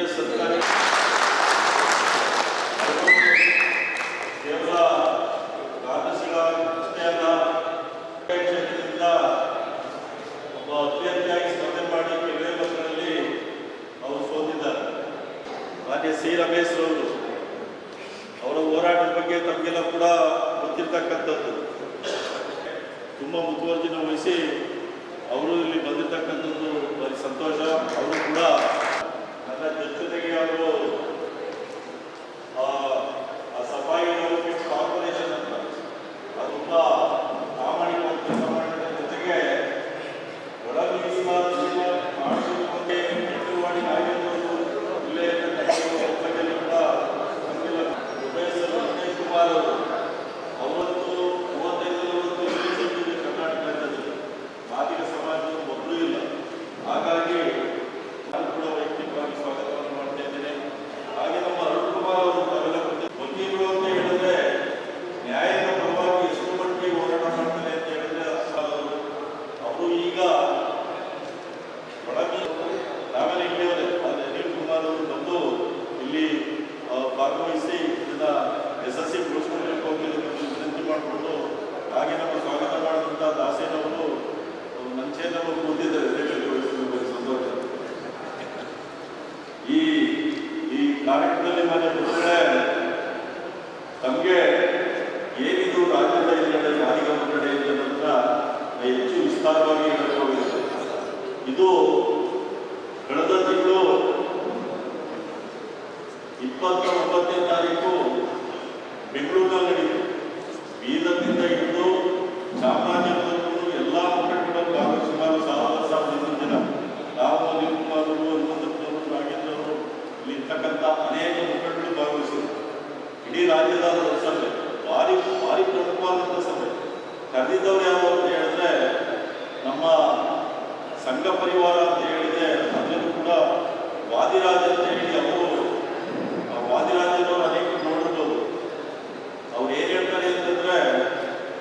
S ಸರ್ಕಾರಿ ಕೇವಲ ಕ್ಷೇತ್ರದಿಂದ ಒಬ್ಬ ಅಭ್ಯರ್ಥಿಯಾಗಿ ಸ್ಪರ್ಧೆ ಮಾಡಿ ಕೆಲವೇ ಅವರು ಸೋತಿದ್ದಾರೆ. ಮಾನ್ಯ ಸಿ. ರಮೇಶ್ ಅವರು, ಅವರ ಹೋರಾಟದ ಬಗ್ಗೆ ತಮಗೆಲ್ಲ ಕೂಡ ಗೊತ್ತಿರ್ತಕ್ಕಂಥದ್ದು. ತುಂಬಾ ಮುತುವರ್ಜಿನ ವಹಿಸಿ ಅವರು ಇಲ್ಲಿ ಬಂದಿರತಕ್ಕಂಥದ್ದು ಬರೀ ಸಂತೋಷ. ಅವರು ಕೂಡ ನನ್ನ ಜೊತೆಗೆ ಅವರು ಸಫಾಯಿ ಕಾರ್ಪೊರೇಷನ್ ಅಂತ. ಅದು ತುಂಬ ಪ್ರಾಮಾಣಿಕವಾಗಿ ಮಾಡಿದ ಜೊತೆಗೆ ಒಳ ಹೆಚ್ಚುವರಿ ಆಗಿರ್ಬೋದು ಇಲ್ಲೇ ಪ್ರೊಫೆಸರ್ ಕುಮಾರ್ ಅವರು ಭಾಗವಹಿಸಿ ಇದನ್ನ ಯಶಸ್ವಿ ಗೊಳಿಸ್ಕೊಳ್ಬೇಕು ಅಂತ ಹೇಳಿ ವಿನಂತಿ ಮಾಡಿಕೊಂಡು ಹಾಗೆ ನಮ್ಮ ಸ್ವಾಗತ ಮಾಡಿದಂಥ ದಾಸೇನವರು ಮಂಚೇನವರು ವಹಿಸಿದ್ದು ಸಂತೋಷ. ಈ ಈ ಕಾರ್ಯಕ್ರಮದಲ್ಲಿ ಮನೆ ಮುನ್ನಡೆ ತಮಗೆ ಏನಿದು ರಾಜ್ಯದ ಹಿನ್ನಡೆ ಮಾದಿಗ ಮುನ್ನಡೆ ಅಂತ ಹೆಚ್ಚು ವಿಸ್ತಾರವಾಗಿ ಹೇಳಬೇಕಾಗಿದೆ ಇದು ಕಳೆದ ತಿಂಗಳು ಇಪ್ಪತ್ತ ಒಂಬತ್ತನೇ ತಾರೀಕು ಬೆಂಗಳೂರಿನಲ್ಲಿ ನಡೆಯಿತು. ಬೀದರ್ನಿಂದ ಹಿಡಿದು ಚಾಮರಾಜನಗರದವರೆಗೂ ಎಲ್ಲ ಮುಖಂಡರು ಭಾಗವಹಿಸಿ ಸುಮಾರು ಸಾವಿರ ಸಾವಿರದ ಜನ, ನಾವು ಅನಿಲ್ ಕುಮಾರ್ ಅವರು ಹನುಮಂತಪ್ಪನವರು ನಾಗೇಂದ್ರವರು ಇಲ್ಲಿ ಅನೇಕ ಮುಖಂಡರು ಭಾಗವಹಿಸಿದರು ಇಡೀ ರಾಜ್ಯದ ಸಭೆ ಭಾರಿ ಭಾರಿ ಪ್ರಮುಖವಾದಂಥ ಸಭೆ. ಕರೆದಿದ್ದವ್ರು ಯಾರು ಅಂತ ಹೇಳಿದ್ರೆ, ನಮ್ಮ ಸಂಘ ಪರಿವಾರ ಅಂತ ಹೇಳಿದ್ರೆ, ಅದರಲ್ಲೂ ಕೂಡ ವಾದಿರಾಜ ಅಂತ ಹೇಳಿ ಅವರು ಆ ವಾದಿರಾಜನವರು ಅನೇಕ ನೋಡಿರ್ಬೋದು ಅವ್ರು ಏನ್ ಹೇಳ್ತಾರೆ ಅಂತಂದ್ರೆ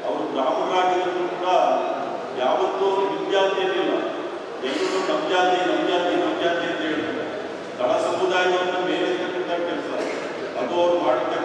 ಅವರು ಬ್ರಾಹ್ಮಣರಾಗಿದ್ರು ಕೂಡ ಯಾವತ್ತೂ ನಿಮ್ಮ ಜಾತಿ ಇರಲಿಲ್ಲ ಎಲ್ಲರೂ ನಮ್ಮ ಜಾತಿ ನಮ್ಮ ಜಾತಿ ನಮ್ಮ ಜಾತಿ ಅಂತ ಹೇಳ್ತಾರೆ. ತಳ ಸಮುದಾಯವನ್ನು ಮೇಲೆತ್ತಕ್ಕಂಥ ಕೆಲಸ. ಅದು ಅವ್ರು ಮಾಡಿರ್ತಕ್ಕಂಥದ್ದು